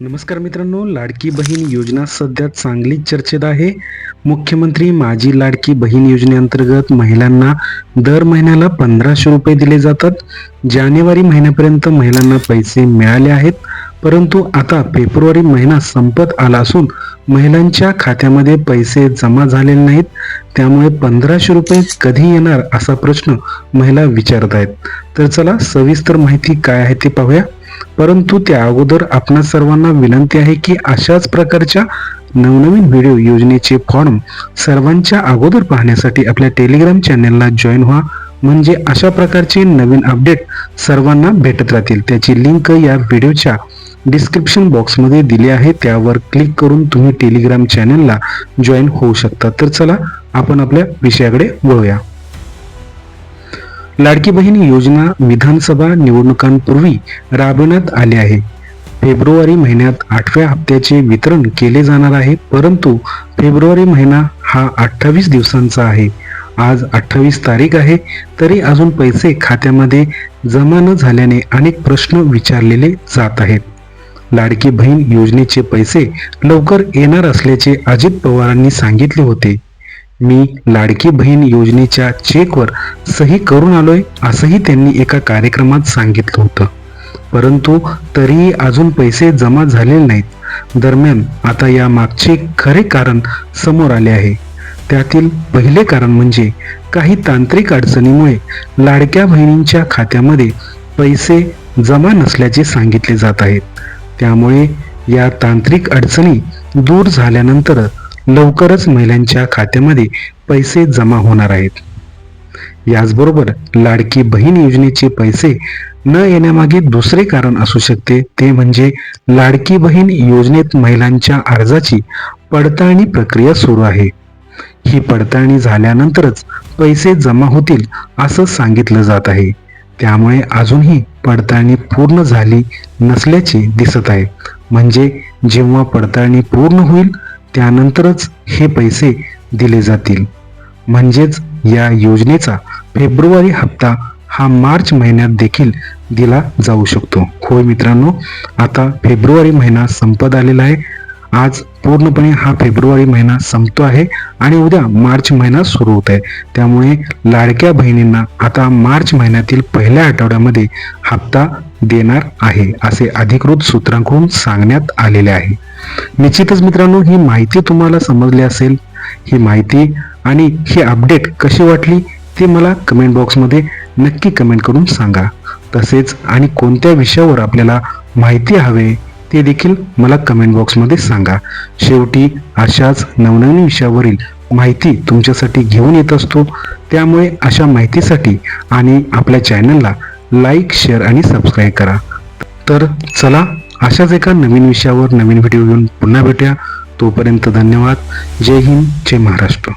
नमस्कार मित्रांनो लाडकी बहीण योजना सध्या चांगलीच चर्चेत आहे. मुख्यमंत्री माझी लाडकी बहीण योजनेअंतर्गत महिलांना दर महिन्याला पंधराशे रुपये दिले जातात. जानेवारी महिन्यापर्यंत महिलांना पैसे मिळाले आहेत. परंतु आता फेब्रुवारी महिना संपत आला असून महिलांच्या खात्यामध्ये पैसे जमा झालेले नाहीत. त्यामुळे पंधराशे रुपये कधी येणार असा प्रश्न महिला विचारत आहेत. तर चला सविस्तर माहिती काय आहे ते पाहूया. परंतु त्या अगोदर आपणा सर्वांना विनंती आहे की अशाच प्रकारच्या नवनवीन व्हिडिओ योजनेचे फॉर्म सर्वांच्या अगोदर पाहण्यासाठी आपल्या टेलिग्राम चॅनेलला जॉईन व्हा. म्हणजे अशा प्रकारचे नवीन अपडेट सर्वांना भेटत राहतील. त्याची लिंक या व्हिडिओच्या डिस्क्रिप्शन बॉक्समध्ये दिली आहे. त्यावर क्लिक करून तुम्ही टेलिग्राम चॅनेलला जॉईन होऊ शकता. तर चला आपण आपल्या विषयाकडे वळूया. लाडकी बहीण योजना विधानसभा निवडणुकांपूर्वी राबवण्यात आली आहे. फेब्रुवारी महिन्यात आठव्या हप्त्याचे वितरण केले जाणार आहे परंतु फेब्रुवारी महिना हा अठ्ठावीस दिवसांचा आहे. आज अठ्ठावीस तारीख आहे तरी अजून पैसे खात्यामध्ये जमा न झाल्याने अनेक प्रश्न विचारलेले जात आहेत. लाडकी बहीण योजनेचे पैसे लवकर येणार असल्याचे अजित पवारांनी सांगितले होते. मी लाडकी बहीण योजनेच्या चेकवर सही करून आलोय असंही त्यांनी एका कार्यक्रमात सांगितलं होतं. परंतु तरीही अजून पैसे जमा झालेले नाहीत. दरम्यान आता या मागचे खरे कारण समोर आले आहे. त्यातील पहिले कारण म्हणजे काही तांत्रिक अडचणीमुळे लाडक्या बहिणींच्या खात्यामध्ये पैसे जमा नसल्याचे सांगितले जात आहेत. त्यामुळे या तांत्रिक अडचणी दूर झाल्यानंतर लवकरच महिलांच्या खात्यामध्ये पैसे जमा होणार आहेत. याचबरोबर लाडकी बहीण योजनेचे पैसे न येण्यामागे दुसरे कारण असू शकते ते म्हणजे लाडकी बहीण योजनेत महिलांच्या अर्जाची पडताळणी प्रक्रिया सुरू आहे. ही पडताळणी झाल्यानंतरच पैसे जमा होतील असं सांगितलं जात आहे. त्यामुळे अजूनही पडताळणी पूर्ण झाली नसल्याचे दिसत आहे. म्हणजे जेव्हा पडताळणी पूर्ण होईल त्यानंतरच हे पैसे दिले जातील. म्हणजेच या योजनेचा फेब्रुवारी हप्ता हा मार्च महिन्यात देखील दिला जाऊ शकतो. होय मित्रांनो आता फेब्रुवारी महिना संपत आलेला आहे. आज पूर्णपणे हा फेब्रुवारी महिना संपतो आहे आणि उद्या मार्च महिना सुरू होत आहे त्यामुळे लाडक्या बहिणींना आता मार्च महिन्यातील पहिल्या आठवड्यामध्ये हप्ता देणार आहे असे अधिकृत सूत्रांकडून सांगण्यात आलेले आहे. निश्चितच मित्रांनो ही माहिती तुम्हाला समजली असेल. ही माहिती आणि ही अपडेट कशी वाटली ते मला कमेंट बॉक्समध्ये नक्की कमेंट करून सांगा. तसेच आणि कोणत्या विषयावर आपल्याला माहिती हवे ते देखील मला कमेंट बॉक्समध्ये सांगा. शेवटी अशाच नवनवीन विषयावरील माहिती तुमच्यासाठी घेऊन येत असतो. त्यामुळे अशा माहितीसाठी आणि आपल्या चॅनलला लाईक शेअर आणि सबस्क्राईब करा. तर चला अशाच एका नवीन विषयावर नवीन व्हिडिओ घेऊन पुन्हा भेटूया. तोपर्यंत धन्यवाद. जय हिंद जय महाराष्ट्र.